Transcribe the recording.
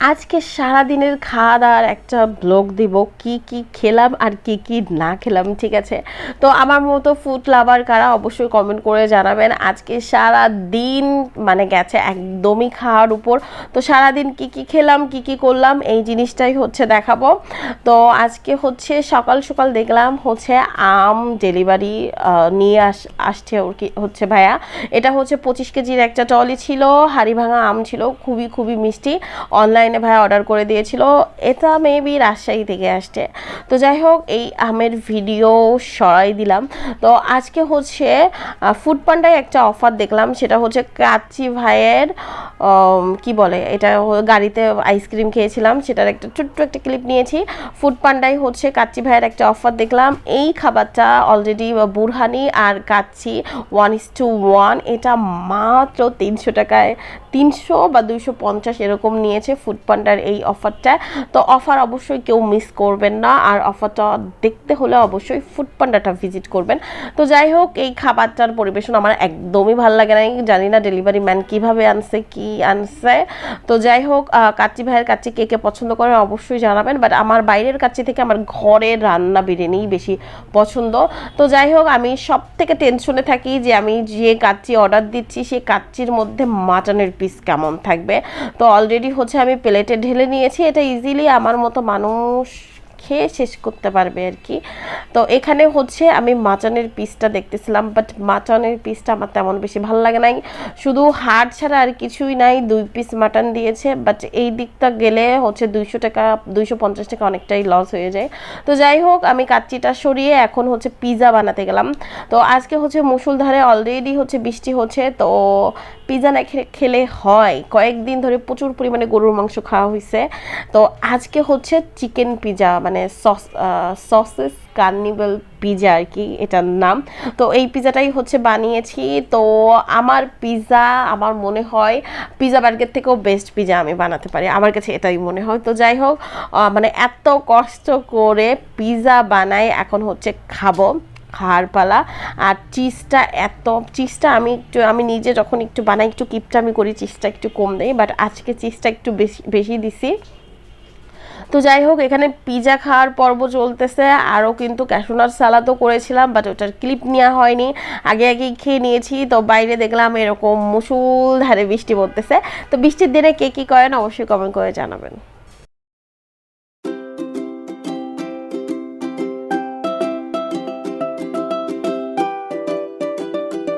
আজকে সারা দিনের খাওয়া দাওয়ার একটা ব্লগ দিব, কি কি খেলাম আর কি কি না খেলাম, ঠিক আছে? তো আমার মতো ফুড লাভার কারা অবশ্যই কমেন্ট করে জানাবেন। আজকে সারা দিন মানে গেছে একদমই খাওয়ার উপর। তো সারা দিন কি কি খেলাম, কি কি করলাম, এই জিনিসটাই হচ্ছে দেখাবো। তো আজকে হচ্ছে সকাল সকাল দেখলাম হচ্ছে আম ডেলিভারি নিয়ে আস, আসছে ওর কি, হচ্ছে ভাইয়া। এটা হচ্ছে পঁচিশ কেজির একটা টলি ছিল হাড়ি ভাঙা আম ছিল, খুবই খুবই মিষ্টি। অনলাইনে ভাই অর্ডার করে দিয়েছিল। এটা মেবি রাজশাহী থেকে আসছে। তো যাই হোক, এই আমের ভিডিও সরাই দিলাম। তো আজকে হচ্ছে ফুড পান্ডায় একটা অফার দেখলাম। সেটা হচ্ছে কাচ্চি ভাইয়ের কি বলে? এটা গাড়িতে আইসক্রিম খেয়েছিলাম। সেটার একটা ছোট্ট একটা ক্লিপ নিয়েছি। ফুড পান্ডায় হচ্ছে কাচ্চি ভাইয়ের একটা অফার দেখলাম। এই খাবারটা অলরেডি বুরহানি আর কাচ্চি ওয়ান ইস টু ওয়ান এটা মাত্র তিনশো টাকায় তিনশো বা দুইশো পঞ্চাশ এরকম নিয়েছে ফুড পান্ডার এই অফারটা তো অফার অবশ্যই কেউ মিস করবেন না। আর অফারটা দেখতে হলে অবশ্যই ফুড পান্ডাটা ভিজিট করবেন। তো যাই হোক, এই খাবারটার পরিবেশন আমার একদমই ভালো লাগে না জানি না ডেলিভারি ম্যান কীভাবে আনছে, কি আনছে। তো যাই হোক কাচ্চি ভাইয়ের কাচ্চি কে কে পছন্দ করেন অবশ্যই জানাবেন। বাট আমার বাইরের কাচ্চি থেকে আমার ঘরের রান্না বিরিয়ানিই বেশি পছন্দ। তো যাই হোক, আমি সব থেকে টেনশনে থাকি যে আমি যে কাচ্চি অর্ডার দিচ্ছি সেই কাচ্চির মধ্যে মাটনের কেমন থাকবে? তো অলরেডি হচ্ছে আমি প্লেটে ঢেলে নিয়েছি, এটা ইজিলি আমার মতো মানুষ খেয়ে শেষ করতে পারবে আর কি। তো এখানে হচ্ছে আমি মাটনের পিসটা দেখতেছিলাম বাট মাটনের পিসটা আমার তেমন বেশি ভালো লাগে নাই। শুধু হাড় ছাড়া আর কিছুই নাই, দুই পিস মাটন দিয়েছে বাট এই দিকটা গেলে হচ্ছে দুইশো টাকা, দুইশো পঞ্চাশ টাকা অনেকটাই লস হয়ে যায়। তো যাই হোক, আমি কাচ্চিটা সরিয়ে এখন হচ্ছে পিৎজা বানাতে গেলাম। তো আজকে হচ্ছে মুসুলধারে অলরেডি হচ্ছে বৃষ্টি হচ্ছে, তো পিৎজা না খেলে হয়। কয়েকদিন ধরে প্রচুর পরিমাণে গরুর মাংস খাওয়া হয়েছে তো আজকে হচ্ছে চিকেন পিৎজা মানে সস সসেস কার্নিভাল পিজা আর কি এটার নাম। তো এই পিৎজাটাই হচ্ছে বানিয়েছি। তো আমার পিৎজা আমার মনে হয় পিৎজা বার্গের থেকেও বেস্ট পিৎজা আমি বানাতে পারি। আমার কাছে এটাই মনে হয়। তো যাই হোক মানে এত কষ্ট করে পিৎজা বানাই, এখন হচ্ছে খাব। খাওয়ার পালা আর চিজটা এত চিজটা আমি একটু, আমি নিজে যখন একটু বানাই, একটু কিপটা আমি করি চিজটা একটু কম দেই বাট আজকে চিজটা একটু বেশি বেশি দিছি। তো যাই হোক, এখানে পিজা খাওয়ার পর্ব চলতেছে, আরও কিন্তু ক্যাশোনার সালাদও করেছিলাম বাট ওটার ক্লিপ নেওয়া হয়নি। আগে আগেই খেয়ে নিয়েছি, তো বাইরে দেখলাম এরকম মুসুল ধারে বৃষ্টি পড়তেছে। তো বৃষ্টির দিনে কে কী করেন, অবশ্যই কমেন্ট করে জানাবেন।